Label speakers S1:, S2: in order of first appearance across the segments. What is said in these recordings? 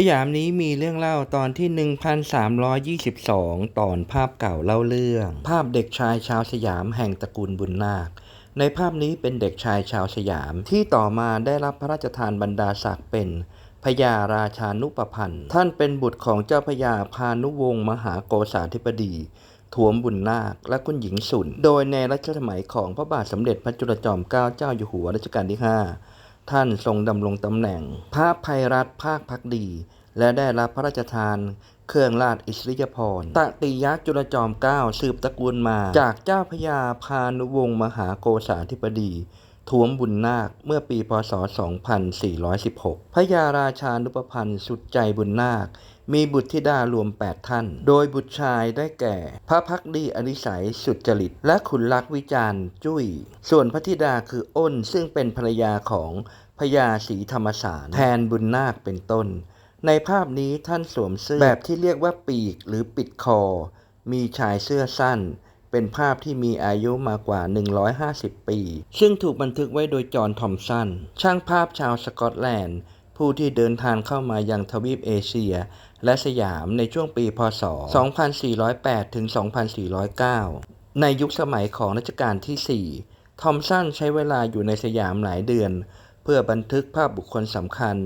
S1: สยามนี้มีเรื่องเล่าตอนที่ 1322 ตอนภาพเก่าเล่าเรื่อง ภาพเด็กชายชาวสยามแห่งตระกูลบุญนาค ในภาพนี้เป็นเด็กชายชาวสยาม ที่ต่อมาได้รับพระราชทานบรรดาศักดิ์เป็นพญาราชานุปพันธ์ ท่านเป็นบุตรของเจ้าพญาพานุวงศ์มหาโกษาธิบดีถวมบุญนาคและคุณหญิงสุน โดยในรัชสมัยของพระบาทสมเด็จพระจุลจอมเกล้าเจ้าอยู่หัวรัชกาลที่ 5 ท่านทรงดำรงตำแหน่ง พระภัยรัฐภาคพักดี และได้รับพระราชทานเครื่องราชอิสริยพรตติยะจุลจอมเกล้าสืบตระกูลมา จากเจ้าพญาพานุวงศ์มหาโกษาธิบดี ถวมบุญนาคเมื่อปีพศ 2416 พระยาราชานุปพันธ์สุดใจบุญนาค มีบุตรธิดารวม 8 ท่าน โดยบุตรชายได้แก่ พระพักดีอนิสัยสุดจริต และขุนลักษ์วิจารณ์จุ้ย ส่วนพระธิดาคืออ้นซึ่งเป็นภรรยาของพญาศรีธรรมสารแทนบุญนาคเป็นต้น ในภาพนี้ท่านสวมเสื้อแบบที่เรียกว่าปีกหรือปิดคอ มีชายเสื้อสั้น เป็นภาพที่มีอายุมากกว่า 150 ปี ซึ่งถูกบันทึกไว้โดยจอห์นทอมสัน ช่างภาพชาวสกอตแลนด์ ผู้ที่เดินทางเข้ามายังทวีปเอเชีย และสยามในช่วงปี พศ 2408 ถึง 2409 ในยุคสมัยของรัชกาลที่ 4 ทอมสันใช้เวลาอยู่ในสยามหลายเดือน เพื่อบันทึกภาพบุคคลสำคัญ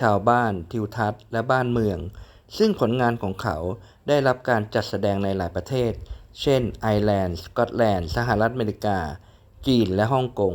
S1: ชาวบ้าน ทิวทัศน์ และบ้านเมือง ซึ่งผลงานของเขาได้รับการจัดแสดงในหลายประเทศ เช่น ไอร์แลนด์ สกอตแลนด์ สหรัฐอเมริกา จีน และฮ่องกง